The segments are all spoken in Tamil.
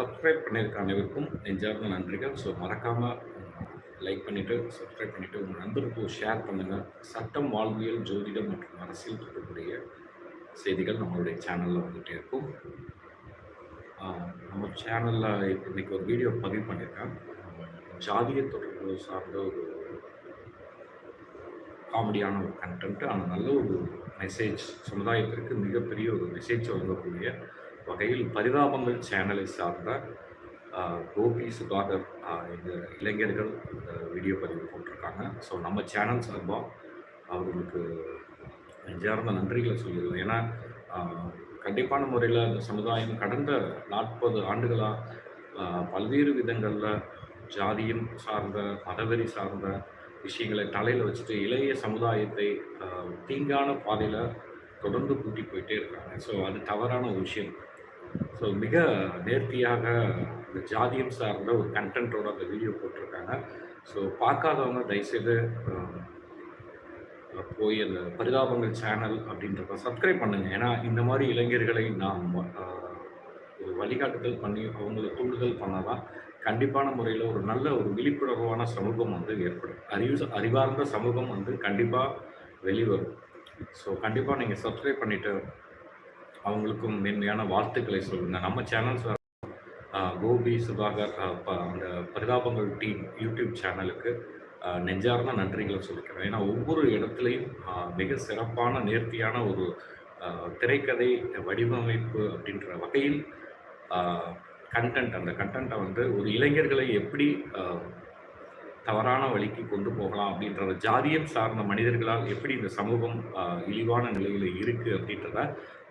சப்ஸ்கிரைப் பண்ணியிருக்க அனைவருக்கும் நெஞ்சார்ந்த நன்றிகள். ஸோ மறக்காமல் லைக் பண்ணிவிட்டு சப்ஸ்கிரைப் பண்ணிவிட்டு உங்கள் நண்பருக்கும் ஷேர் பண்ணுங்கள் சட்டம் வாழ்வியல் ஜோதிடம் மற்றும் அரசியல் தொடர்புடைய செய்திகள் நம்மளுடைய சேனலில் வந்துகிட்டே இருக்கும். நம்ம சேனலில் இன்றைக்கி ஒரு வீடியோ பதிவு பண்ணியிருக்கேன். ஜாதிய தொடர்பு சார்ந்த ஒரு காமெடியான ஒரு கண்டென்ட் ஆனால் நல்ல ஒரு மெசேஜ் சமுதாயத்திற்கு மிகப்பெரிய ஒரு மெசேஜ் வழங்கக்கூடிய வகையில் பரிதாபங்கள் சேனலை சார்ந்த கோபி சுதாகர் இந்த இளைஞர்கள் இந்த வீடியோ பதிவு போட்டிருக்காங்க. ஸோ நம்ம சேனல் சார்பாக அவர்களுக்கு நெஞ்சார்ந்த நன்றிகளை சொல்லிடுவோம் ஏன்னா கண்டிப்பான முறையில் இந்த சமுதாயம் கடந்த நாற்பது ஆண்டுகளாக பல்வேறு விதங்களில் ஜாதியம் சார்ந்த மதவெறி சார்ந்த விஷயங்களை தலையில் வச்சுட்டு இளைய சமுதாயத்தை தீங்கான பாதையில் தொடர்ந்து கூட்டி போயிட்டே இருக்காங்க. ஸோ அது தவறான ஒரு விஷயம். ஸோ மிக நேர்த்தியாக இந்த ஜாதியம் சார்ந்த ஒரு கண்டென்ட்டோட அந்த வீடியோ போட்டிருக்காங்க. ஸோ பார்க்காதவங்க தயவுசெய்து போய் அந்த பரிதாபங்கள் சேனல் அப்படின்றத சப்ஸ்கிரைப் பண்ணுங்கள் ஏன்னா இந்த மாதிரி இளைஞர்களை நாம் ஒரு வழிகாட்டுதல் பண்ணி அவங்கள தூண்டுதல் பண்ணாதான் கண்டிப்பான முறையில் ஒரு நல்ல ஒரு விழிப்புணர்வான சமூகம் வந்து ஏற்படும். அறிவு அறிவார்ந்த சமூகம் வந்து கண்டிப்பாக வெளிவரும். ஸோ கண்டிப்பாக நீங்கள் சப்ஸ்கிரைப் பண்ணிவிட்டு அவங்களுக்கும் மென்மையான வாழ்த்துக்களை சொல்லுங்கள் நம்ம சேனல்ஸ் கோபி சுதாகர் அந்த பரிதாபங்கள் டீம் யூடியூப் சேனலுக்கு நெஞ்சார்ந்த நன்றிகளை சொல்லிக்கிறேன் ஏன்னா ஒவ்வொரு இடத்துலையும் மிக சிறப்பான நேர்த்தியான ஒரு திரைக்கதை வடிவமைப்பு அப்படின்ற வகையில் கண்டென்ட் அந்த கண்டென்ட்டை வந்து ஒரு இளைஞர்களை எப்படி தவறான வழிக்கு கொண்டு போகலாம் அப்படின்றத ஜாதியம் சார்ந்த மனிதர்களால் எப்படி இந்த சமூகம் இழிவான நிலையில் இருக்குது அப்படின்றத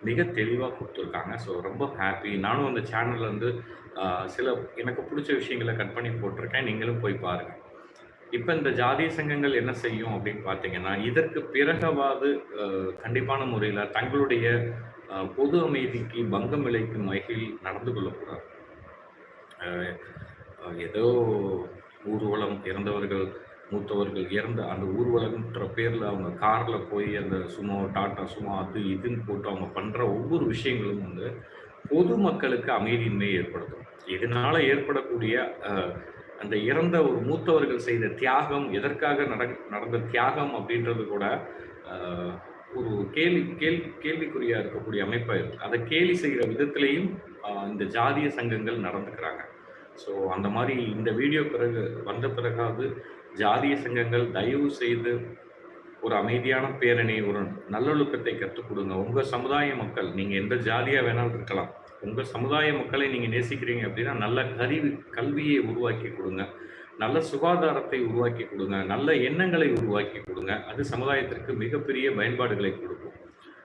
மிக தெளிவாக கொடுத்துருக்காங்க. ஸோ ரொம்ப ஹாப்பி நானும் அந்த சேனலில் வந்து சில எனக்கு பிடிச்ச விஷயங்களை கட் பண்ணி போட்டிருக்கேன். நீங்களும் போய் பாருங்கள் இப்போ இந்த ஜாதிய சங்கங்கள் என்ன செய்யும் அப்படின்னு பார்த்தீங்கன்னா இதற்கு பிறகவாது கண்டிப்பான முறையில் தங்களுடைய பொது அமைதிக்கு பங்கம் விளைக்கும் வகையில் நடந்து கொள்ளக்கூடாது. ஏதோ ஊர்வலம் இறந்தவர்கள் மூத்தவர்கள் இறந்த அந்த ஊர்வலம்ன்ற பேரில் அவங்க காரில் போய் அந்த சுமோ டாட்டா சுமோ அது இதுன்னு போட்டு அவங்க பண்ணுற ஒவ்வொரு விஷயங்களும் வந்து பொதுமக்களுக்கு அமைதியின்மையை ஏற்படுத்தும். இதனால் ஏற்படக்கூடிய அந்த இறந்த ஒரு மூத்தவர்கள் செய்த தியாகம் எதற்காக நட நடந்த தியாகம் அப்படின்றது கூட ஒரு கேள்வி கேள்வி கேள்விக்குறியாக இருக்கக்கூடிய அமைப்பாக இருக்குது அதை கேலி செய்கிற விதத்திலையும் இந்த ஜாதிய சங்கங்கள் நடந்துக்கிறாங்க. ஸோ அந்த மாதிரி இந்த வீடியோ பிறகு வந்த பிறகாவது ஜாதிய சங்கங்கள் தயவு செய்து ஒரு அமைதியான பேரணி ஒரு நல்லொழுக்கத்தை கற்றுக் கொடுங்க. உங்கள் சமுதாய மக்கள் நீங்கள் எந்த ஜாதியாக வேணாலும் இருக்கலாம். உங்கள் சமுதாய மக்களை நீங்கள் நேசிக்கிறீங்க அப்படின்னா நல்ல கருவி கல்வியை உருவாக்கி கொடுங்க. நல்ல சுகாதாரத்தை உருவாக்கி கொடுங்க. நல்ல எண்ணங்களை உருவாக்கி கொடுங்க. அது சமுதாயத்திற்கு மிகப்பெரிய பயன்பாடுகளை கொடுக்கும்.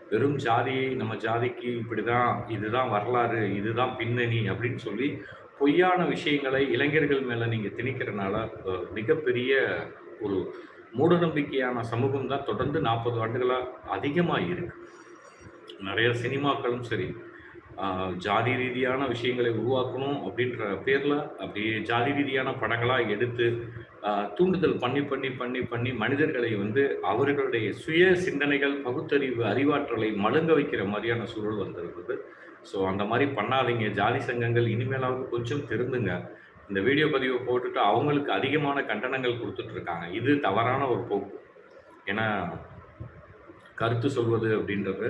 வெறும் ஜாதியை நம்ம ஜாதிக்கு இப்படி தான் இதுதான் வரலாறு இதுதான் பின்னணி அப்படின்னு சொல்லி பொய்யான விஷயங்களை இளைஞர்கள் மேலே நீங்கள் திணிக்கிறனால மிகப்பெரிய ஒரு மூடநம்பிக்கையான சமூகம் தான் தொடர்ந்து நாற்பது ஆண்டுகளாக அதிகமாக இருக்கு. நிறைய சினிமாக்களும் சரி ஜாதி ரீதியான விஷயங்களை உருவாக்கணும் அப்படின்ற பேரில் அப்படியே ஜாதி ரீதியான படங்களாக எடுத்து தூண்டுதல் பண்ணி பண்ணி பண்ணி பண்ணி மனிதர்களை வந்து அவர்களுடைய சுய சிந்தனைகள் பகுத்தறிவு அறிவாற்றலை மழுங்க வைக்கிற மாதிரியான சூழல் வந்திருக்குது ஸோ அந்த மாதிரி பண்ணாதீங்க. ஜாதி சங்கங்கள் இனிமேலாவது கொஞ்சம் திருந்துங்க. இந்த வீடியோ பதிவை போட்டுட்டு அவங்களுக்கு அதிகமான கண்டனங்கள் கொடுத்துட்டு இருக்காங்க இது தவறான ஒரு போக்கு. ஏன்னா கருத்து சொல்வது அப்படின்றது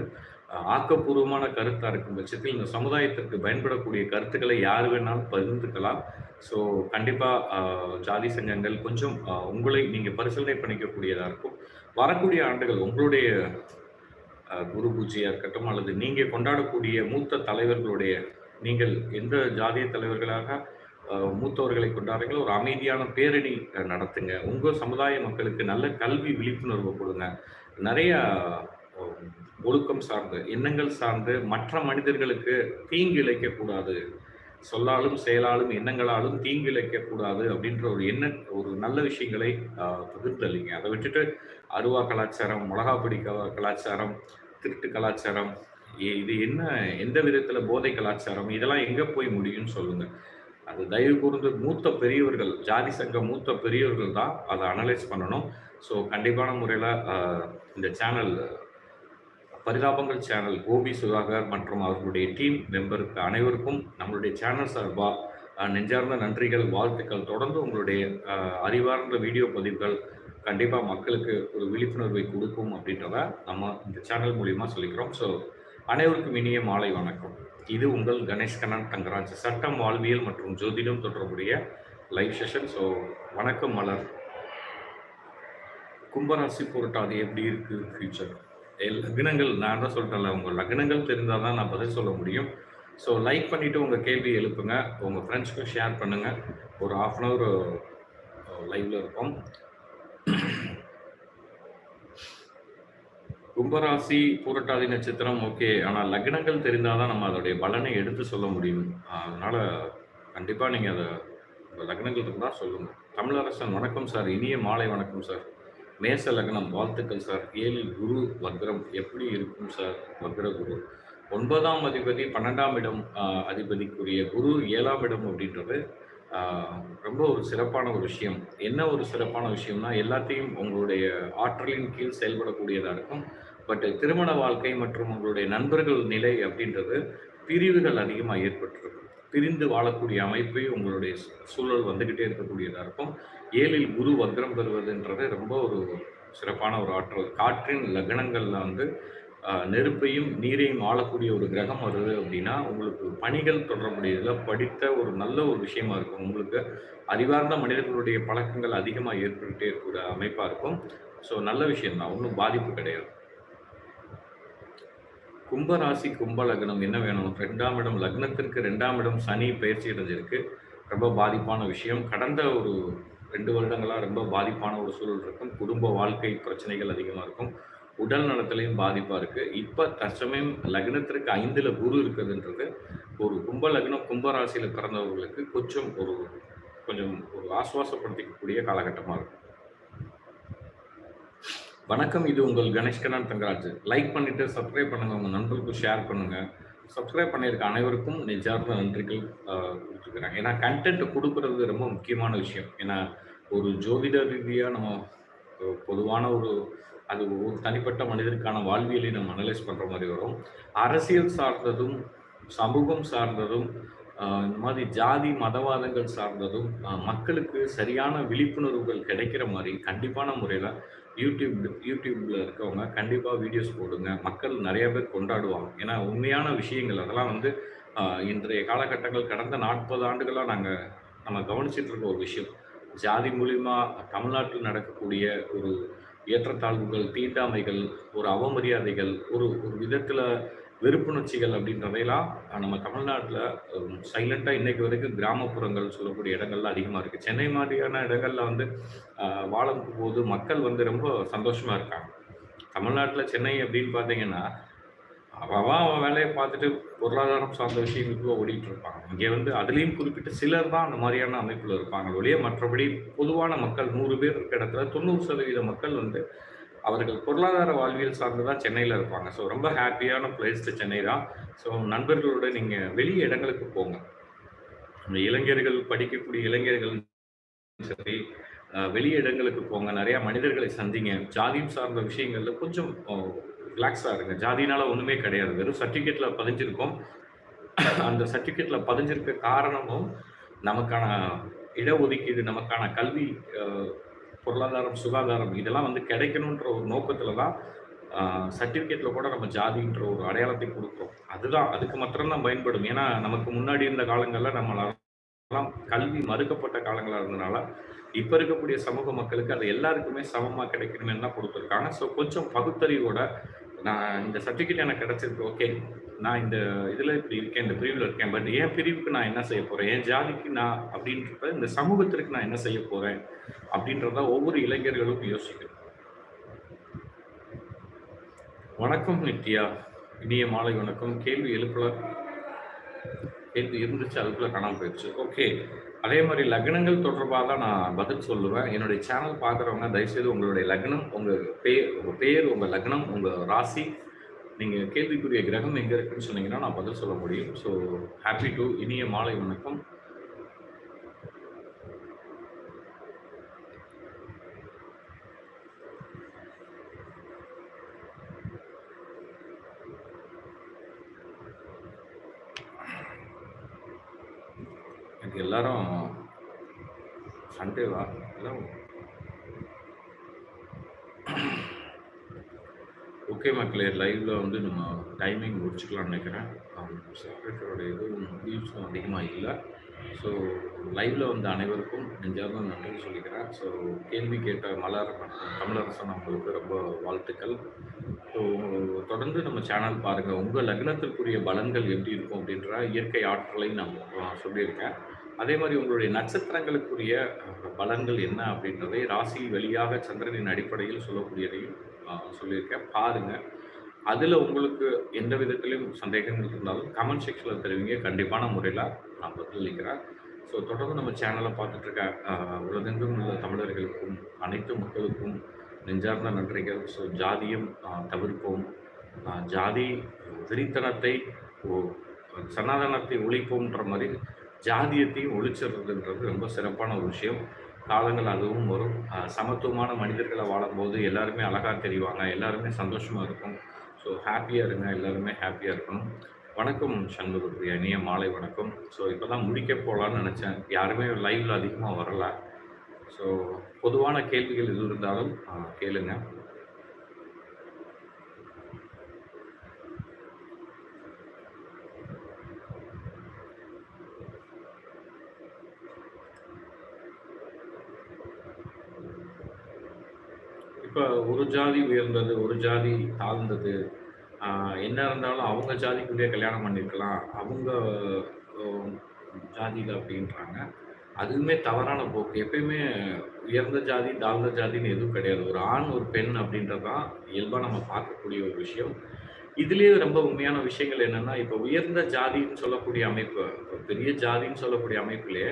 ஆக்கப்பூர்வமான கருத்தாக இருக்கும் பட்சத்தில் இந்த சமுதாயத்திற்கு பயன்படக்கூடிய கருத்துக்களை யார் வேணாலும் பகிர்ந்துக்கலாம். ஸோ கண்டிப்பாக ஜாதி சங்கங்கள் கொஞ்சம் உங்களை நீங்கள் பரிசீலனை பண்ணிக்கக்கூடியதாக இருக்கும். வரக்கூடிய ஆண்டுகள் உங்களுடைய குரு பூஜையாக இருக்கட்டும் அல்லது நீங்கள் கொண்டாடக்கூடிய மூத்த தலைவர்களுடைய நீங்கள் எந்த ஜாதிய தலைவர்களாக மூத்தவர்களை கொண்டாடுறீங்களோ ஒரு அமைதியான பேரணி நடத்துங்க. உங்கள் சமுதாய மக்களுக்கு நல்ல கல்வி விழிப்புணர்வு கொடுங்க. நிறைய ஒழுக்கம் சார்ந்து எண்ணங்கள் சார்ந்து மற்ற மனிதர்களுக்கு தீங்கு இழைக்கக்கூடாது. சொல்லாலும் செயலாலும் எண்ணங்களாலும் தீங்கு இழைக்கக்கூடாது அப்படின்ற ஒரு எண்ண ஒரு நல்ல விஷயங்களை ஆஹ், அதை விட்டுட்டு அருவா கலாச்சாரம் மிளகாப்பொடி கலாச்சாரம் திருட்டு கலாச்சாரம் இது என்ன எந்த விதத்தில் போதை கலாச்சாரம் இதெல்லாம் எங்கே போய் முடியும்னு சொல்லுங்க. அது தயவு கூர்ந்து மூத்த பெரியவர்கள் ஜாதி சங்க மூத்த பெரியவர்கள் தான் அதை அனலைஸ் பண்ணணும். ஸோ கண்டிப்பான முறையில் இந்த சேனல் பரிதாபங்கள் சேனல் கோபி சுதாகர் மற்றும் அவர்களுடைய டீம் மெம்பருக்கு அனைவருக்கும் நம்மளுடைய சேனல் சார்பாக நெஞ்சார்ந்த நன்றிகள் வாழ்த்துக்கள். தொடர்ந்து உங்களுடைய அறிவார்ந்த வீடியோ பதிவுகள் கண்டிப்பாக மக்களுக்கு ஒரு விழிப்புணர்வை கொடுக்கும் அப்படின்றத நம்ம இந்த சேனல் மூலியமாக சொல்லிக்கிறோம். ஸோ அனைவருக்கும் இனிய மாலை வணக்கம். இது உங்கள் கணேஷ் கண்ணன் தங்கராஜ். சட்டம் வாழ்வியல் மற்றும் ஜோதிடம் தொடர்புடைய லைவ் செஷன். ஸோ வணக்கம் மலர். கும்பராசி பொருட்டாது எப்படி இருக்குது ஃபியூச்சர்? லக்னங்கள் நான் தான் சொல்லிட்டேன்ல உங்கள் லக்னங்கள் தெரிந்தால் தான் நான் பதில் சொல்ல முடியும். ஸோ லைக் பண்ணிவிட்டு உங்கள் கேள்வி எழுப்புங்க. உங்கள் ஃப்ரெண்ட்ஸ்க்கும் ஷேர் பண்ணுங்கள் ஒரு ஆஃப் அன் ஹவர் லைவில் இருப்போம். கும்பராசி பூரட்டாதி நட்சத்திரம் ஓகே ஆனால் லக்னங்கள் தெரிந்தால் தான் நம்ம அதோடைய பலனை எடுத்து சொல்ல முடியும். அதனால் கண்டிப்பாக நீங்கள் அதை உங்கள் லக்னங்கள் இருந்தால் சொல்லுங்கள் தமிழரசன் வணக்கம் சார். இனிய மாலை வணக்கம் சார். மேச லக்னம் வாழ்த்துக்கள் சார். ஏழில் குரு வக்ரம் எப்படி இருக்கும் சார்? வக்ர குரு ஒன்பதாம் அதிபதி பன்னெண்டாம் இடம் அதிபதிக்குரிய குரு ஏழாம் இடம் அப்படின்றது ரொம்ப ஒரு சிறப்பான ஒரு விஷயம். என்ன ஒரு சிறப்பான விஷயம்னா எல்லாத்தையும் உங்களுடைய ஆற்றலின் கீழ் செயல்படக்கூடியதாக இருக்கும். பட் திருமண வாழ்க்கை மற்றும் உங்களுடைய நண்பர்கள் நிலை அப்படின்றது பிரிவுகள் அதிகமாக ஏற்பட்டிருக்கும். பிரிந்து வாழக்கூடிய அமைப்பை உங்களுடைய சூழல் வந்துக்கிட்டே இருக்கக்கூடியதாக இருக்கும். ஏழில் குரு வக்ரம் பெறுவதுன்றது ரொம்ப ஒரு சிறப்பான ஒரு ஆற்றல். காற்றின் லக்னங்களில் வந்து நெருப்பையும் நீரையும் ஆளக்கூடிய ஒரு கிரகம் வருது அப்படின்னா உங்களுக்கு பணிகள் தொடர்புடையதில் படித்த ஒரு நல்ல ஒரு விஷயமா இருக்கும். உங்களுக்கு அறிவார்ந்த மனிதர்களுடைய பழக்கங்கள் அதிகமாக ஏற்பட்டுட்டே இருக்கக்கூடிய அமைப்பாக இருக்கும். ஸோ நல்ல விஷயம்தான். ஒன்றும் பாதிப்பு கிடையாது. கும்பராசி கும்ப லக்னம் என்ன வேணும்? ரெண்டாம் இடம் லக்னத்திற்கு ரெண்டாம் இடம் சனி பயிற்சி அடைஞ்சிருக்கு. ரொம்ப பாதிப்பான விஷயம். கடந்த ஒரு ரெண்டு வருடங்களாக ரொம்ப பாதிப்பான ஒரு சூழல் இருக்கும். குடும்ப வாழ்க்கை பிரச்சனைகள் அதிகமாக இருக்கும். உடல் நலத்திலையும் பாதிப்பாக இருக்குது இப்போ தற்சமயம் லக்னத்திற்கு ஐந்தில் குரு இருக்குதுன்றது ஒரு கும்ப லக்னம் கும்பராசியில் பிறந்தவர்களுக்கு கொஞ்சம் ஒரு கொஞ்சம் ஒரு ஆசுவாசப்படுத்திக்கக்கூடிய காலகட்டமாக இருக்கும். வணக்கம் இது உங்கள் கணேஷ்கரன் தங்கராஜ். லைக் பண்ணிட்டு சப்ஸ்கிரைப் பண்ணுங்க உங்க நண்பர்களுக்கு ஷேர் பண்ணுங்க. சப்ஸ்கிரைப் பண்ணியிருக்க அனைவருக்கும் நிஜார்ந்த நன்றிகள் ஆஹ், ஏன்னா கண்டென்ட் கொடுக்கறது ரொம்ப முக்கியமான விஷயம். ஏன்னா ஒரு ஜோதிட ரீதியாக நம்ம பொதுவான ஒரு அது ஒரு தனிப்பட்ட மனிதருக்கான வாழ்வியலை நம்ம அனலைஸ் பண்ணுற மாதிரி வரும். அரசியல் சார்ந்ததும் சமூகம் சார்ந்ததும் இந்த மாதிரி ஜாதி மதவாதங்கள் சார்ந்ததும் மக்களுக்கு சரியான விழிப்புணர்வுகள் கிடைக்கிற மாதிரி கண்டிப்பான முறையில் யூடியூப் யூடியூப்பில் இருக்கவங்க கண்டிப்பாக வீடியோஸ் போடுங்க. மக்கள் நிறைய பேர் கொண்டாடுவாங்க. ஏன்னா உண்மையான விஷயங்கள் அதெல்லாம் வந்து இன்றைய காலகட்டங்கள் கடந்த நாற்பது ஆண்டுகளாக நாங்கள் நம்ம கவனிச்சிட்டு இருக்க ஒரு விஷயம். ஜாதி மூலிமா தமிழ்நாட்டில் நடக்கக்கூடிய ஒரு ஏற்றத்தாழ்வுகள் தீண்டாமைகள் ஒரு அவமரியாதைகள் ஒரு ஒரு விதத்தில் வெறுப்புணர்ச்சிகள் அப்படின்றதையெல்லாம் நம்ம தமிழ்நாட்டில் சைலண்ட்டாக இன்னைக்கு வரைக்கும் கிராமப்புறங்கள் சொல்லக்கூடிய இடங்கள்லாம் அதிகமாக இருக்குது சென்னை மாதிரியான இடங்களில் வந்து வாழும் போது மக்கள் வந்து ரொம்ப சந்தோஷமாக இருக்காங்க. தமிழ்நாட்டில் சென்னை அப்படின்னு பார்த்தீங்கன்னா அவன் அவன் வேலையை பார்த்துட்டு பொருளாதாரம் சார்ந்த விஷயங்களுக்குள்ள ஓடிட்டு இருப்பாங்க. இங்கே வந்து அதுலேயும் குறிப்பிட்ட சிலர் தான் அந்த மாதிரியான அமைப்பில் இருப்பாங்க. ஒழிய மற்றபடி பொதுவான மக்கள் நூறு பேர் இருக்கிற இடத்துல தொண்ணூறு சதவீத மக்கள் வந்து அவர்கள் பொருளாதார வாழ்வியல் சார்ந்து தான் சென்னையில் இருப்பாங்க. ஸோ ரொம்ப ஹாப்பியான பிளேஸ் சென்னை தான். ஸோ நண்பர்களோட நீங்கள் வெளி இடங்களுக்கு போங்க. இந்த இளைஞர்கள் படிக்கக்கூடிய இளைஞர்கள் சரி வெளி இடங்களுக்கு போங்க. நிறையா மனிதர்களை சந்திங்க. ஜாதியும் சார்ந்த விஷயங்களில் கொஞ்சம் ரிலாக்ஸாக இருங்க. ஜாதினால ஒன்றுமே கிடையாது. வெறும் சர்டிஃபிகேட்டில் பதிஞ்சிருக்கோம். அந்த சர்டிஃபிகேட்டில் பதிஞ்சிருக்க காரணமும் நமக்கான இடஒதுக்கீடு நமக்கான கல்வி பொருளாதாரம் சுகாதாரம் இதெல்லாம் வந்து கிடைக்கணுன்ற ஒரு நோக்கத்தில் தான் சர்டிஃபிகேட்ல கூட நம்ம ஜாதின்ற ஒரு அடையாளத்தை கொடுக்குறோம். அதுதான் அதுக்கு மாத்திரம்தான் பயன்படும். ஏன்னா நமக்கு முன்னாடி இருந்த காலங்களில் நம்மளால கல்வி மறுக்கப்பட்ட காலங்களாக இருந்தனால இப்போ இருக்கக்கூடிய சமூக மக்களுக்கு அது எல்லாருக்குமே சமமாக கிடைக்கணும்னு தான் கொடுத்துருக்காங்க. ஸோ கொஞ்சம் பகுத்தறிவோட நான் இந்த சர்டிஃபிகேட் எனக்கு கிடைச்சிருக்கு ஓகே நான் இந்த இதில் இப்படி இருக்கேன் இந்த பிரிவில் இருக்கேன் பட் என் பிரிவுக்கு நான் என்ன செய்ய போகிறேன் என் ஜாதிக்கு நான் அப்படின்றத இந்த சமூகத்திற்கு நான் என்ன செய்ய போகிறேன் அப்படின்றத ஒவ்வொரு இளைஞர்களும் யோசிக்கணும். வணக்கம் நித்யா. இனிய மாலை வணக்கம். கேள்வி எழுப்பல. கேள்வி இருந்துச்சு அதுக்குள்ள காணாமல் போயிடுச்சு. ஓகே அதே மாதிரி லக்னங்கள் தொடர்பாக தான் நான் பதில் சொல்லுவேன். என்னுடைய சேனல் பார்க்குறவங்க தயவுசெய்து உங்களுடைய லக்னம் உங்கள் பேர் உங்கள் பேர் உங்கள் லக்னம் உங்கள் ராசி நீங்கள் கேள்விக்குரிய கிரகம் எங்கே இருக்குன்னு சொன்னீங்கன்னா நான் பதில் சொல்ல முடியும். ஸோ ஹாப்பி டு இனிய மாலை வணக்கம். எனக்கு எல்லாரும் சண்டேவா எல்லாம் ஓகே மக்களே லைவ்ல வந்து நம்ம டைமிங் முடிச்சுக்கலாம்னு நினைக்கிறேன். செக்ரட்டரோட எதுவும் வியூஸும் அதிகமாக இல்லை. ஸோ லைவ்ல வந்து அனைவருக்கும் நெஞ்சார்ந்த நன்றி சொல்லிக்கிறேன். ஸோ கேள்வி கேட்ட மலர் மற்றும் தமிழரசன் அவங்களுக்கு ரொம்ப வாழ்த்துக்கள். ஸோ தொடர்ந்து நம்ம சேனல் பாருங்கள் உங்கள் லக்னத்திற்குரிய பலன்கள் எப்படி இருக்கும் அப்படின்ற இயற்கை ஆற்றலை நான் சொல்லியிருக்கேன். அதே மாதிரி உங்களுடைய நட்சத்திரங்களுக்குரிய பலன்கள் என்ன அப்படின்றதை ராசி வெளியாக சந்திரனின் அடிப்படையில் சொல்லக்கூடியதையும் சொல்லியிருக்கேன். பாருங்கள் அதில் உங்களுக்கு எந்த விதத்திலையும் சந்தேகங்கள் இருந்தாலும் கமெண்ட் செக்ஷனில் தெரிவிங்க. கண்டிப்பான முறையில் நான் பதிலளிக்கிறேன் ஸோ தொடர்ந்து நம்ம சேனலை பார்த்துட்ருக்க உலகெங்கும் உள்ள தமிழர்களுக்கும் அனைத்து மக்களுக்கும் நெஞ்சார்ந்த நன்றிகள். ஸோ ஜாதியம் தவிர்ப்போம். ஜாதி வெறித்தனத்தை சனாதனத்தை ஒழிப்போம்ன்ற மாதிரி ஜாதியத்தையும் ஒழிச்சிடுறதுன்றது ரொம்ப சிறப்பான ஒரு விஷயம். காலங்கள் அதுவும் வரும். சமத்துவமான மனிதர்களை வாழும்போது எல்லாருமே அழகாக தெரிவாங்க. எல்லாருமே சந்தோஷமாக இருக்கும். ஸோ ஹாப்பியாக இருங்க. எல்லாருமே ஹாப்பியாக இருக்கணும். வணக்கம் சண்முகப்பிரியா. இனிய மாலை வணக்கம். ஸோ இப்போ தான் முடிக்க போகலான்னு நினச்சேன். யாருமே லைவில் அதிகமாக வரல. ஸோ பொதுவான கேள்விகள் எது இருந்தாலும் கேளுங்கள் கேளுங்க இப்போ ஒரு ஜாதி உயர்ந்தது ஒரு ஜாதி தாழ்ந்தது. என்ன இருந்தாலும் அவங்க ஜாதிக்குள்ளேயே கல்யாணம் பண்ணியிருக்கலாம் அவங்க ஜாதியில் அப்படின்றாங்க. அதுவுமே தவறான போக்கு. எப்பயுமே உயர்ந்த ஜாதி தாழ்ந்த ஜாதின்னு எதுவும் கிடையாது. ஒரு ஆண் ஒரு பெண் அப்படின்றது தான் இயல்பாக நம்ம பார்க்கக்கூடிய ஒரு விஷயம். இதுலேயே ரொம்ப உண்மையான விஷயங்கள் என்னென்னா இப்போ உயர்ந்த ஜாதின்னு சொல்லக்கூடிய அமைப்பு பெரிய ஜாதின்னு சொல்லக்கூடிய அமைப்புலேயே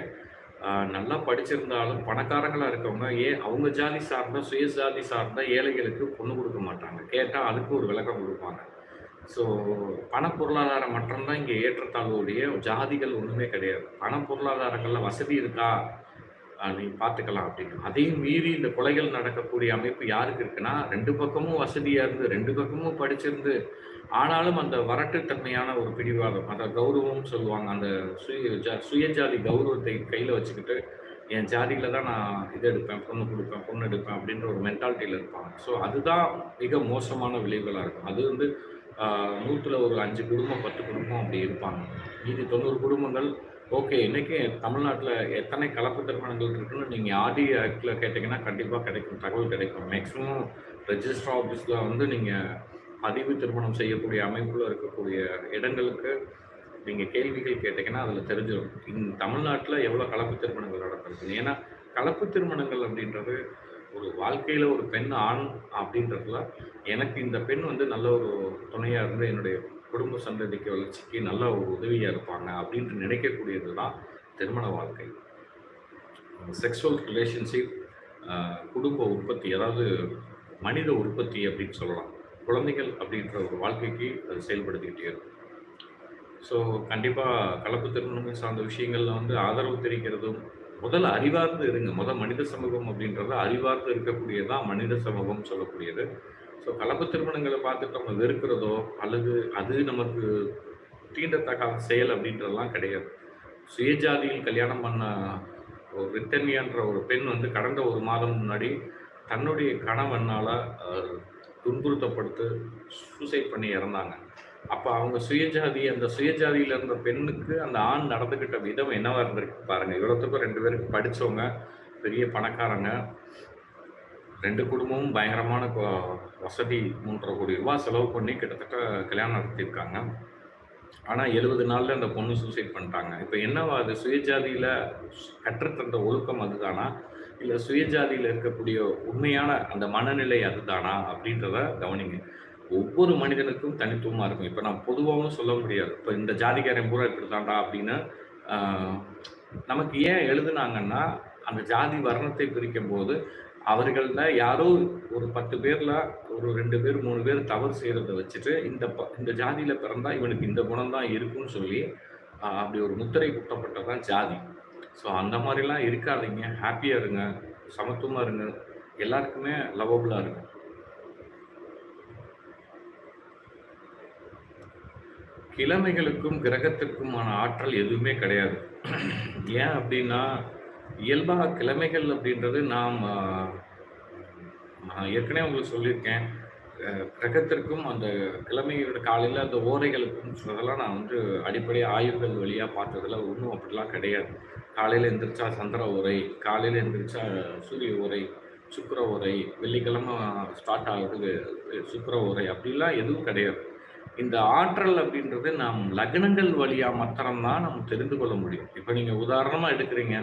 நல்லா படிச்சிருந்தாலும் பணக்காரங்களா இருக்கவங்க ஏன் அவங்க ஜாதி சார்ந்த சுய ஜாதி சார்ந்த ஏழைகளுக்கு பொண்ணு கொடுக்க மாட்டாங்க. கேட்டால் அதுக்கு ஒரு விளக்கம் கொடுப்பாங்க. ஸோ பண பொருளாதாரம் மட்டும்தான் இங்கே ஏற்றத்தாழ்வுடைய ஜாதிகள் ஒன்றுமே கிடையாது. பண பொருளாதாரங்களில் வசதி இருக்கா? நீ பார்த்துக்கலாம் அப்படின்னு. அதையும் மீறி இந்த கொலைகள் நடக்கக்கூடிய அமைப்பு யாருக்கு இருக்குன்னா ரெண்டு பக்கமும் வசதியாக இருந்து ரெண்டு பக்கமும் படிச்சிருந்து ஆனாலும் அந்த வரட்டுத்தன்மையான ஒரு பிடிவாதம் அந்த கௌரவம் சொல்லுவாங்க. அந்த சுய சுயஜாதி கௌரவத்தை கையில் வச்சுக்கிட்டு என் ஜாதியில் தான் நான் இது எடுப்பேன் பொண்ணு கொடுப்பேன் பொண்ணு எடுப்பேன் அப்படின்ற ஒரு மென்டாலிட்டியில் இருப்பாங்க. ஸோ அதுதான் மிக மோசமான விளைவுகளாக இருக்கும். அது வந்து நூற்றில் ஒரு அஞ்சு குடும்பம் பத்து குடும்பம் அப்படி இருப்பாங்க. மீதி தொண்ணூறு குடும்பங்கள் ஓகே இன்றைக்கி தமிழ்நாட்டில் எத்தனை கலப்பு திருமணங்கள் இருக்குன்னு நீங்கள் ஆர்டி ஆக்டில் கேட்டிங்கன்னா கண்டிப்பாக கிடைக்கும் தகவல் கிடைக்கும். மேக்ஸிமம் ரெஜிஸ்டர் ஆஃபீஸில் வந்து நீங்கள் பதிவு திருமணம் செய்யக்கூடிய அமைப்பில் இருக்கக்கூடிய இடங்களுக்கு நீங்கள் கேள்விகள் கேட்டிங்கன்னா அதில் தெரிஞ்சிடும். இந் தமிழ்நாட்டில் எவ்வளோ கலப்பு திருமணங்கள் நடந்திருக்கு? ஏன்னா கலப்பு திருமணங்கள் அப்படின்றது ஒரு வாழ்க்கையில் ஒரு பெண் ஆண் அப்படின்றதுல எனக்கு இந்த பெண் வந்து நல்ல ஒரு துணையாக இருந்து என்னுடைய குடும்ப சந்ததிக்கு வளர்ச்சிக்கு நல்ல ஒரு உதவியாக இருப்பாங்க அப்படின்ட்டு நினைக்கக்கூடியது தான் திருமண வாழ்க்கை. செக்ஸுவல் ரிலேஷன்ஷிப் குடும்ப உற்பத்தி அதாவது மனித உற்பத்தி அப்படின்னு சொல்லலாம். குழந்தைகள் அப்படின்ற ஒரு வாழ்க்கைக்கு அது செயல்படுத்திக்கிட்டே இருக்கும். ஸோ கண்டிப்பாக கலப்பு திருமணங்கள் சார்ந்த விஷயங்களில் வந்து ஆதரவு தெரிவிக்கிறதும் முதல்ல அறிவார்ந்து இருங்க. முதல் மனித சமூகம் அப்படின்றத அறிவார்ந்து இருக்கக்கூடியதான் மனித சமூகம் சொல்லக்கூடியது. ஸோ கலப்பு திருமணங்களை பார்த்துட்டு நம்ம வெறுக்கிறதோ அல்லது அது நமக்கு தீண்டத்தகாத செயல் அப்படின்றதெல்லாம் கிடையாது. சுயஜாதியில் கல்யாணம் பண்ண ஒரு ரித்தன்யான்ற ஒரு பெண் வந்து கடந்த ஒரு மாதம் முன்னாடி தன்னுடைய கணவனால் துன்புறுத்தப்படுத்து சூசைட் பண்ணி இறந்தாங்க. அப்போ அவங்க சுயஜாதி அந்த சுயஜாதியில் இருந்த பெண்ணுக்கு அந்த ஆண் நடந்துக்கிட்ட விதம் என்னவாக இருந்திருக்கு பாருங்கள் இவ்வளோத்துக்கும் ரெண்டு பேருக்கு படித்தவங்க பெரிய பணக்காரங்க ரெண்டு குடும்பமும் பயங்கரமான வசதி மூன்றரை கோடி ரூபாய் செலவு பண்ணி கிட்டத்தட்ட கல்யாணம் நடத்தியிருக்காங்க. ஆனால் எழுபது நாளில் அந்த பொண்ணு சூசைட் பண்ணிட்டாங்க. இப்போ என்னவா அது சுயஜாதியில் கற்றுத்தந்த ஒழுக்கம் அதுதானா? இல்லை சுயஜாதியில் இருக்கக்கூடிய உண்மையான அந்த மனநிலை அதுதானா அப்படின்றத கவனிங்க. ஒவ்வொரு மனிதனுக்கும் தனித்துவமாக இருக்கும். இப்போ நான் பொதுவாகவும் சொல்ல முடியாது. இப்போ இந்த ஜாதிக்காரன் பூரா இப்படி தாண்டா அப்படின்னு நமக்கு ஏன் எழுதுனாங்கன்னா அந்த ஜாதி வர்ணத்தை பிரிக்கும் போது அவர்களில் யாரோ ஒரு பத்து பேரில் ஒரு ரெண்டு பேர் மூணு பேர் தவறு செய்கிறத வச்சுட்டு இந்த ப இந்த ஜாதியில் பிறந்தால் இவனுக்கு இந்த குணம் தான் இருக்குன்னு சொல்லி அப்படி ஒரு முத்திரை குட்டப்பட்டதான் ஜாதி. ஸோ அந்த மாதிரிலாம் இருக்காதீங்க. ஹாப்பியாக இருங்க. சமத்துவமாக இருங்க. எல்லாருக்குமே லவபுளாக இருங்க. கிழமைகளுக்கும் கிரகத்திற்குமான ஆற்றல் எதுவுமே கிடையாது. ஏன் அப்படின்னா, இயல்பாக கிழமைகள் அப்படின்றது நாம் நான் ஏற்கனவே உங்களுக்கு சொல்லியிருக்கேன். கிரகத்திற்கும் அந்த கிழமையோட காலையில் அந்த ஓரைகளுக்கும் சொல்றதெல்லாம் நான் வந்து அடிப்படை ஆய்வுகள் வழியாக பார்த்ததெல்லாம் ஒன்றும் அப்படிலாம் கிடையாது. காலையில் எந்திரிச்சா சந்திர உரை காலையில் எந்திரிச்சா சூரிய உரை சுக்கர உரை வெள்ளிக்கிழமை ஸ்டார்ட் ஆகுது சுக்கர உரை அப்படிலாம் எதுவும் கிடையாது. இந்த ஆற்றல் அப்படின்றது நாம் லக்னங்கள் வழியாக மாத்திரம்தான் நம்ம தெரிந்து கொள்ள முடியும். இப்போ நீங்கள் உதாரணமாக எடுக்கிறீங்க.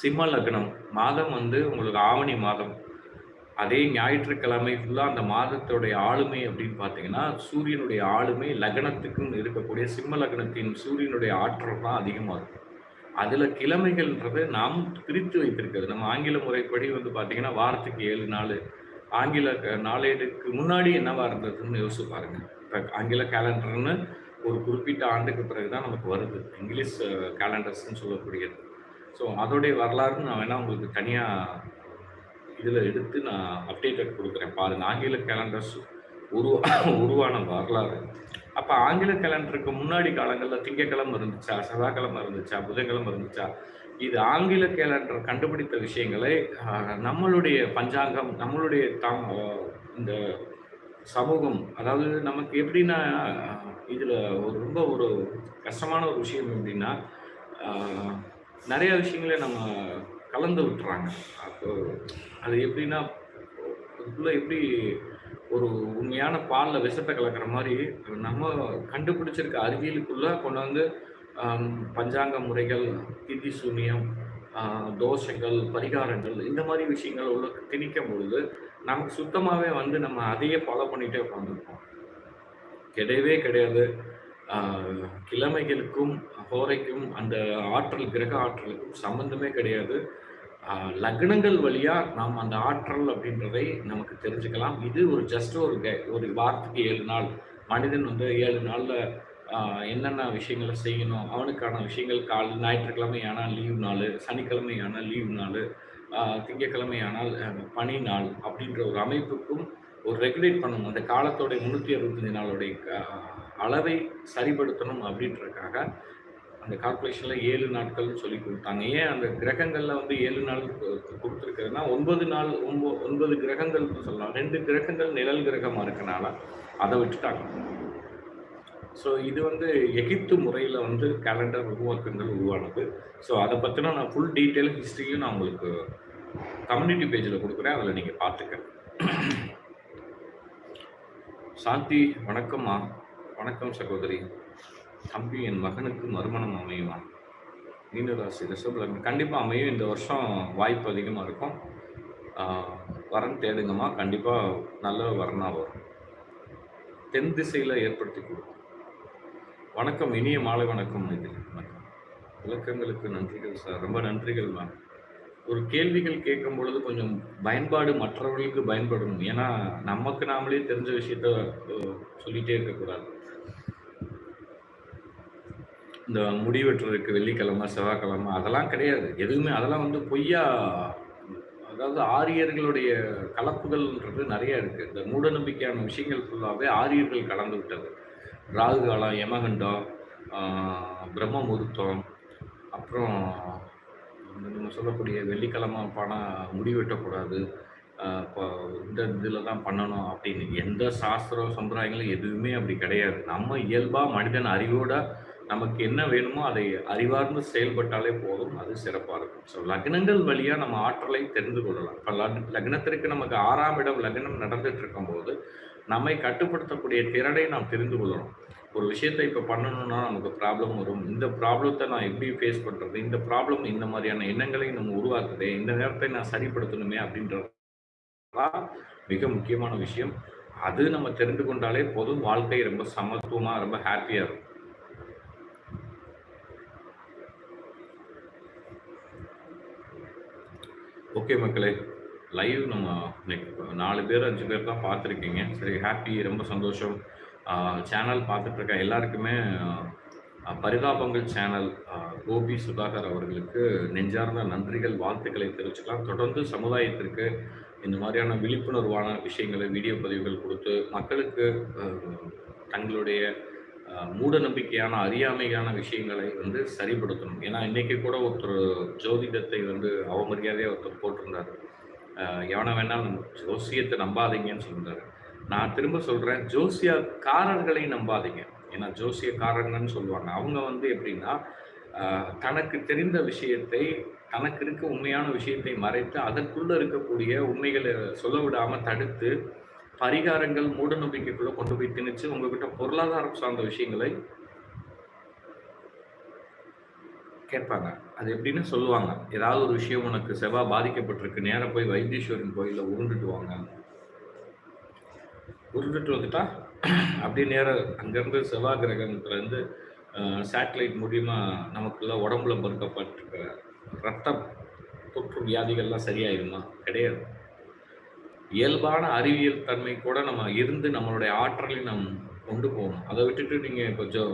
சிம்ம லக்னம். மாதம் வந்து உங்களுக்கு ஆவணி மாதம். அதே ஞாயிற்றுக்கிழமை ஃபுல்லாக அந்த மாதத்துடைய ஆளுமை அப்படின்னு பார்த்தீங்கன்னா, சூரியனுடைய ஆளுமை லக்னத்துக்குன்னு இருக்கக்கூடிய சிம்ம லக்னத்தின் சூரியனுடைய ஆற்றல் தான் அதிகமாக இருக்கும். அதில் கிழமைகள்ன்றது நாம் பிரித்து வைத்திருக்கிறது. நம்ம ஆங்கில முறைப்படி வந்து பார்த்தீங்கன்னா, வாரத்துக்கு ஏழு நாள் ஆங்கில க நாளேடுக்கு முன்னாடி என்னவாக இருந்ததுன்னு யோசிச்சு பாருங்கள் இப்போ ஆங்கில கேலண்டர்னு ஒரு குறிப்பிட்ட ஆண்டுக்கு பிறகு தான் நமக்கு வருது. இங்கிலீஷ் கேலண்டர்ஸ்ன்னு சொல்லக்கூடியது. ஸோ அதோடைய வரலாறுன்னு நான் வேணால் உங்களுக்கு தனியாக இதில் எடுத்து நான் அப்டேட்டட் கொடுக்குறேன் பாருங்க. ஆங்கில கேலண்டர்ஸ் உருவா உருவான வரலாறு. அப்போ ஆங்கில கேலண்டருக்கு முன்னாடி காலங்களில் திங்கக்கிழமை இருந்துச்சா? செவ்வாய்க்கிழமை இருந்துச்சா? புதன்கிழமை இருந்துச்சா? இது ஆங்கில கேலண்டர் கண்டுபிடித்த விஷயங்களை நம்மளுடைய பஞ்சாங்கம், நம்மளுடைய தாம் இந்த சமூகம் அதாவது நமக்கு எப்படின்னா, இதில் ஒரு ரொம்ப ஒரு கஷ்டமான ஒரு விஷயம் எப்படின்னா, நிறையா விஷயங்களை நம்ம கலந்து விட்டுறாங்க. அப்போ அது எப்படின்னா, அதுக்குள்ள எப்படி ஒரு உண்மையான பாலில் விஷத்தை கலக்கிற மாதிரி நம்ம கண்டுபிடிச்சிருக்க அறிவியலுக்குள்ள கொண்டு வந்து பஞ்சாங்க முறைகள், திதி சூனியம், தோஷங்கள், பரிகாரங்கள் இந்த மாதிரி விஷயங்கள் உள்ள திணிக்கும் பொழுது, நமக்கு சுத்தமாகவே வந்து நம்ம அதையே ஃபாலோ பண்ணிகிட்டே உட்காந்துருக்கோம். கிடையவே கிடையாது. கிழமைகளுக்கும், ஹோரைக்கும் அந்த ஆற்றல் கிரக ஆற்றலுக்கும் சம்மந்தமே கிடையாது. லக்னங்கள் வழியாக நாம் அந்த ஆற்றல் அப்படின்றதை நமக்கு தெரிஞ்சுக்கலாம். இது ஒரு ஜஸ்ட் ஒரு கை ஒரு வாரத்துக்கு ஏழு நாள். மனிதன் வந்து ஏழு நாளில் என்னென்ன விஷயங்கள செய்யணும், அவனுக்கான விஷயங்கள் கால் ஞாயிற்றுக்கிழமை ஆனால் லீவ் நாள் சனிக்கிழமை ஆனால் லீவ் நாள் திங்கக்கிழமை ஆனால் பனி நாள் அப்படின்ற ஒரு அமைப்புக்கும் ஒரு ரெகுலேட் பண்ணணும். அந்த காலத்தோடய முந்நூற்றி அறுபத்தஞ்சு நாளுடைய அளவை சரிப்படுத்தணும் அப்படின்றதுக்காக, அந்த கால்குலேஷனில் ஏழு நாட்கள்னு சொல்லிக் கொடுத்தாங்க ஏன் அந்த கிரகங்களில் வந்து ஏழு நாள் கு குடுத்துருக்கிறதுன்னா, 9 நாள் ஒன்போ ஒன்பது கிரகங்கள்னு சொல்லலாம். ரெண்டு கிரகங்கள் நிழல் கிரகமாக இருக்கனால, அதை விட்டுட்டாங்க. ஸோ இது வந்து எகிப்து முறையில் வந்து கேலண்டர் உருவாக்கங்கள் உருவானது. ஸோ அதை பற்றின நான் ஃபுல் டீட்டெயில் ஹிஸ்ட்ரியும் நான் உங்களுக்கு கம்யூனிட்டி பேஜில் கொடுக்குறேன் அதில் நீங்கள் பார்த்துக்க. சாந்தி வணக்கம்மா. வணக்கம் சகோதரி. தம்பி என் மகனுக்கு மறுமணம் அமையுமா? மீன ராசி ரிஷபலக்னம் கண்டிப்பாக அமையும். இந்த வருஷம் வாய்ப்பு அதிகமாக இருக்கும். வரன் தேடுங்கம்மா. கண்டிப்பாக நல்ல வரனா வரும். தென் திசையில் ஏற்படுத்தி கொடுக்கும் வணக்கம். இனிய மாலை வணக்கம் இது வணக்கம். விளக்கங்களுக்கு நன்றிகள் சார். ரொம்ப நன்றிகள் மேம். ஒரு கேள்விகள் கேட்கும் பொழுது கொஞ்சம் பயன்பாடு மற்றவர்களுக்கு பயன்படணும். ஏன்னா, நமக்கு நாமளே தெரிஞ்ச விஷயத்த சொல்லிகிட்டே இருக்கக்கூடாது. இந்த முடி வெட்டுறதுக்கு வெள்ளிக்கிழமை, செவ்வாய்க்கிழமை அதெல்லாம் கிடையாது. எதுவுமே அதெல்லாம் வந்து பொய்யா அதாவது ஆரியர்களுடைய கலப்புகள்ன்றது நிறைய இருக்குது இந்த மூட நம்பிக்கையான விஷயங்கள் ஃபுல்லாகவே ஆரியர்கள் கலந்து விட்டது. ராகு காலம், யமகண்டம், பிரம்ம முகூர்த்தம், அப்புறம் நம்ம சொல்லக்கூடிய வெள்ளிக்கிழமை பணம் முடி வெட்டக்கூடாது. இப்போ இந்த இதில் தான் பண்ணணும் அப்படின்னு எந்த சாஸ்திரம், சம்பிரதாயங்களும் எதுவுமே அப்படி கிடையாது. நம்ம இயல்பாக மனிதன் அறிவோட நமக்கு என்ன வேணுமோ அதை அறிவார்ந்து செயல்பட்டாலே போதும். அது சிறப்பாக இருக்கும். ஸோ லக்னங்கள் வழியாக நம்ம ஆற்றலை தெரிந்து கொள்ளலாம். இப்போ லக் லக்னத்திற்கு நமக்கு ஆறாம் இடம் லக்னம் நடந்துட்டு இருக்கும்போது, நம்மை கட்டுப்படுத்தக்கூடிய திறனை நாம் தெரிந்து கொள்ளணும். ஒரு விஷயத்த இப்போ பண்ணணும்னா நமக்கு ப்ராப்ளம் வரும். இந்த ப்ராப்ளத்தை நான் எப்படி ஃபேஸ் பண்ணுறது இந்த ப்ராப்ளம் இந்த மாதிரியான எண்ணங்களை நம்ம உருவாக்குதே, இந்த நேரத்தை நான் சரிப்படுத்தணுமே அப்படின்றதான் மிக முக்கியமான விஷயம். அது நம்ம தெரிந்து கொண்டாலே போதும். வாழ்க்கை ரொம்ப சமத்துவமாக ரொம்ப ஹாப்பியாக இருக்கும். ஓகே மக்களே. லைவ் நம்ம நாலு பேர், அஞ்சு பேர் தான் பார்த்துருக்கீங்க. சரி ஹாப்பி ரொம்ப சந்தோஷம். சேனல் பார்த்துட்ருக்க எல்லாருக்குமே பரிதாபங்கள் சேனல் கோபி சுதாகர் அவர்களுக்கு நெஞ்சார்ந்த நன்றிகள், வாழ்த்துக்களை தெரிவிச்சுக்கலாம். தொடர்ந்து சமுதாயத்திற்கு இந்த மாதிரியான விழிப்புணர்வான விஷயங்களை வீடியோ பதிவுகள் கொடுத்து மக்களுக்கு தங்களுடைய மூட நம்பிக்கையான அறியாமையான விஷயங்களை வந்து சரிப்படுத்தணும். ஏன்னா இன்றைக்கி கூட ஒருத்தர் ஜோதிடத்தை வந்து அவமரியாதையாக ஒருத்தர் போட்டிருந்தார். எவனை வேணாலும் ஜோசியத்தை நம்பாதீங்கன்னு சொல்லியிருந்தார். நான் திரும்ப சொல்கிறேன் ஜோசியக்காரர்களை நம்பாதீங்க. ஏன்னா ஜோசியக்காரங்கன்னு சொல்லுவாங்க. அவங்க வந்து எப்படின்னா தனக்கு தெரிந்த விஷயத்தை தனக்கு இருக்க உண்மையான விஷயத்தை மறைத்து அதற்குள்ளே இருக்கக்கூடிய உண்மைகளை சொல்ல விடாமல் தடுத்து பரிகாரங்கள் மூட நம்பிக்கைக்குள்ள கொண்டு போய் திணிச்சு உங்ககிட்ட பொருளாதாரம் சார்ந்த விஷயங்களை கேட்பாங்க. அது எப்படின்னு சொல்லுவாங்க. ஏதாவது ஒரு விஷயம் உனக்கு செவ்வாய் பாதிக்கப்பட்டிருக்கு நேராக போய் வைத்தீஸ்வரன் கோயிலில் உருண்டுட்டு வாங்க. உருண்டுட்டு வந்துட்டா அப்படியே நேராக அங்கேருந்து செவ்வா கிரகத்துலேருந்து சேட்டலைட் மூலியமாக நமக்குள்ள உடம்புல பொறுக்கப்பட்டிருக்க ரத்த தொற்று வியாதிகள்லாம் சரியாயிருமா? கிடையாது? இயல்பான அறிவியல் தன்மை கூட நம்ம இருந்து நம்மளுடைய ஆற்றலை நம் கொண்டு போகணும். அதை விட்டுட்டு நீங்கள் இப்போ ஜோ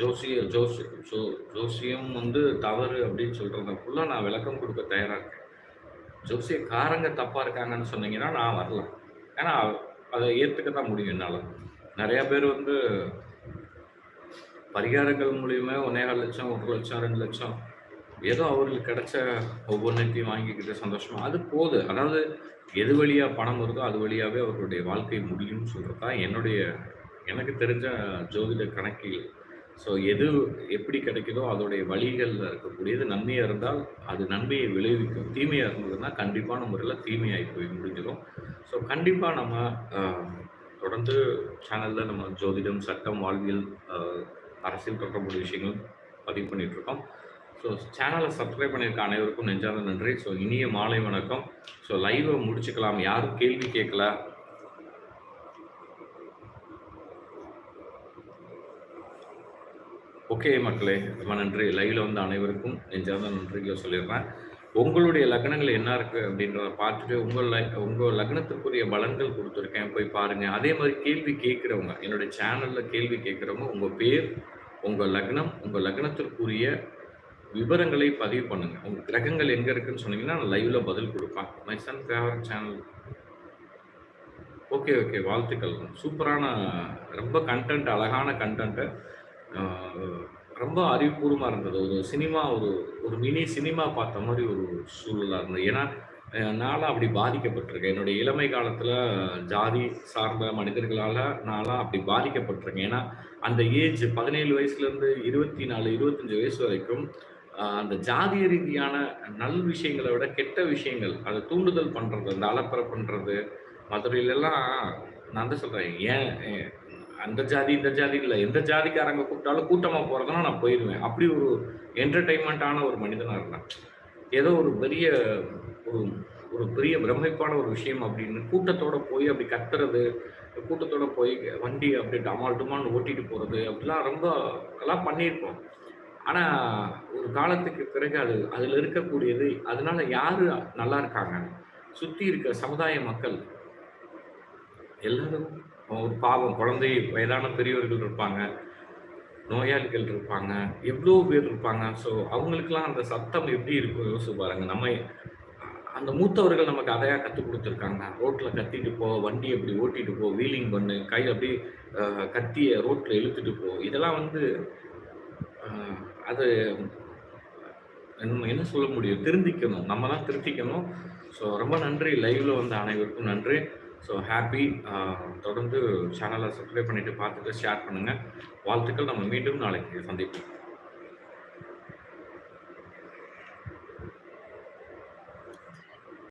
ஜோசிய ஜோசி ஜோ ஜோசியம் வந்து தவறு அப்படின்னு சொல்கிறதுக்குள்ள நான் விளக்கம் கொடுக்க தயாராக இருக்கேன். ஜோசியக்காரங்க தப்பாக இருக்காங்கன்னு சொன்னீங்கன்னா நான் வரலாம் ஏன்னா அதை ஏற்றுக்க தான் முடியும் என்னால். நிறையா பேர் வந்து பரிகாரங்கள் மூலியமே ஒன்னேகால் லட்சம் ஒரு லட்சம் ரெண்டு லட்சம் ஏதோ அவர்களுக்கு கிடைச்ச ஒவ்வொன்றத்தையும் வாங்கிக்கிட்டு சந்தோஷமாக அது போகுது அதாவது எது வழியாக பணம் வருதோ அது வழியாகவே அவர்களுடைய வாழ்க்கை முடியும்னு சொல்றது தான் என்னுடைய எனக்கு தெரிஞ்ச ஜோதிட கணக்கில். ஸோ எது எப்படி கிடைக்குதோ அதோடைய வழிகளில் இருக்கக்கூடியது நன்மையாக இருந்தால் அது நன்மையை விளைவிக்கும். தீமையாக இருந்ததுன்னா கண்டிப்பான முறையில் தீமையாகி போய் முடிஞ்சிடும். ஸோ கண்டிப்பாக நம்ம தொடர்ந்து சேனலில் நம்ம ஜோதிடம் சட்டம் வாழ்வியல் அரசியல் தொடர்புடைய விஷயங்கள் பதிவு பண்ணிகிட்ருக்கோம் இருக்கோம். ஸோ சேனலை சப்ஸ்கிரைப் பண்ணியிருக்க அனைவருக்கும் நெஞ்சார்ந்த நன்றி. ஸோ இனிய மாலை வணக்கம். ஸோ லைவை முடிச்சுக்கலாம். யாரும் கேள்வி கேட்கல ஓகே மக்களே ரொம்ப நன்றி. லைவில் வந்த அனைவருக்கும் நெஞ்சார்ந்த நன்றிகளை சொல்லிடுறேன். உங்களுடைய லக்னங்கள் என்ன இருக்குது அப்படின்றத பார்த்துட்டு உங்கள் லை- உங்கள் லக்னத்துக்குரிய பலன்கள் கொடுத்துருக்கேன். போய் பாருங்கள் அதே மாதிரி கேள்வி கேட்குறவங்க என்னுடைய சேனலில் கேள்வி கேட்குறவங்க உங்கள் பேர் உங்கள் லக்னம் உங்கள் லக்னத்திற்குரிய விவரங்களை பதிவு பண்ணுங்க. உங்க கிரகங்கள் எங்க இருக்குன்னு சொன்னீங்கன்னா நான் லைவ்ல பதில் கொடுப்பேன். My son favourite channel okay okay வாழ்த்துக்கள். சூப்பரான ரொம்ப கண்டென்ட் அழகான கண்டென்ட்டு ரொம்ப அறிவுபூர்வமாக இருந்தது. ஒரு சினிமா ஒரு ஒரு மினி சினிமா பார்த்த மாதிரி ஒரு சூழலாக இருந்தது. ஏன்னா நானும் அப்படி பாதிக்கப்பட்டிருக்கேன். என்னுடைய இளமை காலத்தில் ஜாதி சார்ந்த மனிதர்களால் நான்லாம் அப்படி பாதிக்கப்பட்டிருக்கேன். ஏன்னா அந்த ஏஜ் பதினேழு வயசுலேருந்து இருபத்தி நாலு இருபத்தஞ்சி வயசு வரைக்கும் அந்த ஜாதிய ரீதியான நல் விஷயங்களை விட கெட்ட விஷயங்கள் அதை தூண்டுதல் பண்ணுறது அந்த அலப்பறை பண்ணுறது மதுரையிலலாம் நான் தான் சொல்கிறேன் ஏன் அந்த ஜாதி இந்த ஜாதி இல்லை எந்த ஜாதிக்காரங்க கூப்பிட்டாலும் கூட்டமாக போகிறதுனா நான் போயிடுவேன் அப்படி ஒரு என்டர்டைன்மெண்ட்டான ஒரு மனிதனாக இருந்தேன். ஏதோ ஒரு பெரிய ஒரு ஒரு பெரிய பிரமிப்பான ஒரு விஷயம் அப்படின்னு கூட்டத்தோட போய் அப்படி கத்துறது கூட்டத்தோட போய் வண்டி அப்படி டமால் டுமான்னு ஓட்டிட்டு போகிறது அப்படிலாம் ரொம்ப எல்லாம் பண்ணியிருப்போம். ஆனால் ஒரு காலத்துக்கு பிறகு அது அதில் இருக்கக்கூடியது அதனால யார் நல்லா இருக்காங்க? சுற்றி இருக்கிற சமுதாய மக்கள். எல்லாரும் ஒரு பாவம் குழந்தை வயதான பெரியவர்கள் இருப்பாங்க. நோயாளிகள் இருப்பாங்க. எவ்வளோ பேர் இருப்பாங்க? ஸோ அவங்களுக்கெல்லாம் அந்த சத்தம் எப்படி இருக்கும்? யோசிச்சு பாருங்க. நம்ம அந்த மூத்தவர்கள் நமக்கு அதையாக கற்றுக் கொடுத்துருக்காங்க. ரோட்டில் கத்திட்டு போ வண்டி அப்படி ஓட்டிட்டு போ வீலிங் பண்ணு கை அப்படி கத்தியை கத்திய ரோட்டில் இழுத்துட்டு போ. இதெல்லாம் வந்து அது நம்ம என்ன சொல்ல முடியும்? திருந்திக்கணும். நம்ம தான் திருத்திக்கணும். ஸோ ரொம்ப நன்றி. லைவ்ல வந்த அனைவருக்கும் நன்றி. ஸோ ஹாப்பி தொடர்ந்து சேனலை சப்ஸ்கிரைப் பண்ணிட்டு பார்த்துட்டு ஷேர் பண்ணுங்கள் வாழ்த்துக்கள். நம்ம மீண்டும் நாளைக்கு சந்திப்போம்.